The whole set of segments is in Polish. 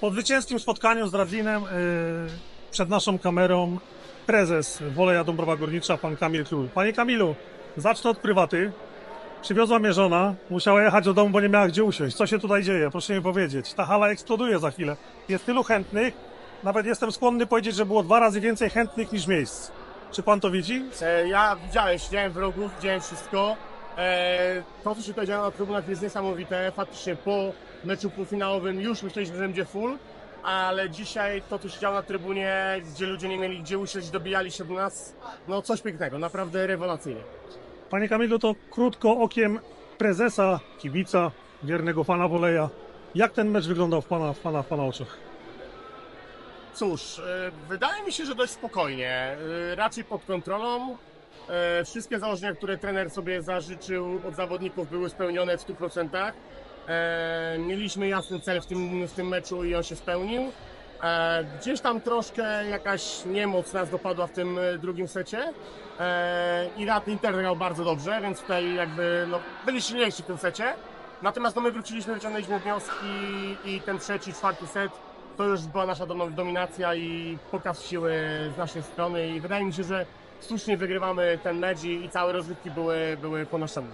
Po zwycięskim spotkaniu z Radlinem yy, przed naszą kamerą prezes Woleja Dąbrowa Górnicza, pan Kamil Król. Panie Kamilu, zacznę od prywaty. Przywiozła mnie żona, musiała jechać do domu, bo nie miała gdzie usiąść. Co się tutaj dzieje? Proszę mi powiedzieć. Ta hala eksploduje za chwilę. Jest tylu chętnych, nawet jestem skłonny powiedzieć, że było dwa razy więcej chętnych niż miejsc. Czy pan to widzi? Ja widziałem, siedziałem wrogów, widziałem wszystko. E, To, co się tutaj działo na trybunach jest niesamowite. Faktycznie po meczu półfinałowym już myśleliśmy, że będzie full, ale dzisiaj to, co się działo na trybunie, gdzie ludzie nie mieli gdzie usiąść, dobijali się do nas, no coś pięknego, naprawdę rewelacyjnie. Panie Kamilu, to krótko okiem prezesa, kibica, wiernego fana Woleja. Jak ten mecz wyglądał w pana, w pana, w pana oczach? Cóż, e, wydaje mi się, że dość spokojnie, e, raczej pod kontrolą. E, Wszystkie założenia, które trener sobie zażyczył od zawodników były spełnione w 100%. E, Mieliśmy jasny cel w tym, w tym meczu i on się spełnił. E, Gdzieś tam troszkę jakaś niemoc nas dopadła w tym drugim secie. I Rat Inter grał bardzo dobrze, więc tutaj jakby no, byli silniejsi w tym secie. Natomiast no, my wróciliśmy, wyciągnęliśmy wnioski i ten trzeci, czwarty set to już była nasza dom- dominacja i pokaz siły z naszej strony i wydaje mi się, że słusznie wygrywamy ten mecz i, całe rozgrywki były, były po naszemu.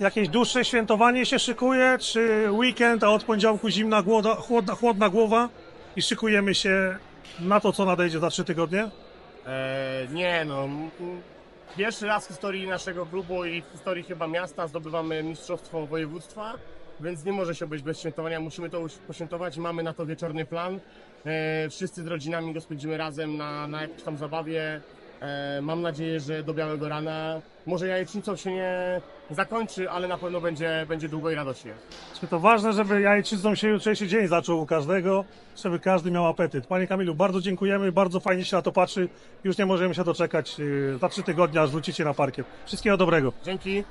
Jakieś dłuższe świętowanie się szykuje, czy weekend, a od poniedziałku zimna, głoda, chłodna, chłodna głowa i szykujemy się na to, co nadejdzie za trzy tygodnie? E, nie no, pierwszy raz w historii naszego klubu i w historii chyba miasta zdobywamy mistrzostwo województwa, więc nie może się być bez świętowania, musimy to już poświętować, mamy na to wieczorny plan. E, wszyscy z rodzinami go spędzimy razem na, na jakiejś tam zabawie. E, mam nadzieję, że do białego rana. Może jajecznicą się nie zakończy, ale na pewno będzie, będzie długo i radośnie. Czy to ważne, żeby jajecznicą się jutrzejszy dzień zaczął u każdego, żeby każdy miał apetyt. Panie Kamilu, bardzo dziękujemy, bardzo fajnie się na to patrzy. Już nie możemy się doczekać yy, za trzy tygodnie, aż wrócicie na parkiet. Wszystkiego dobrego. Dzięki.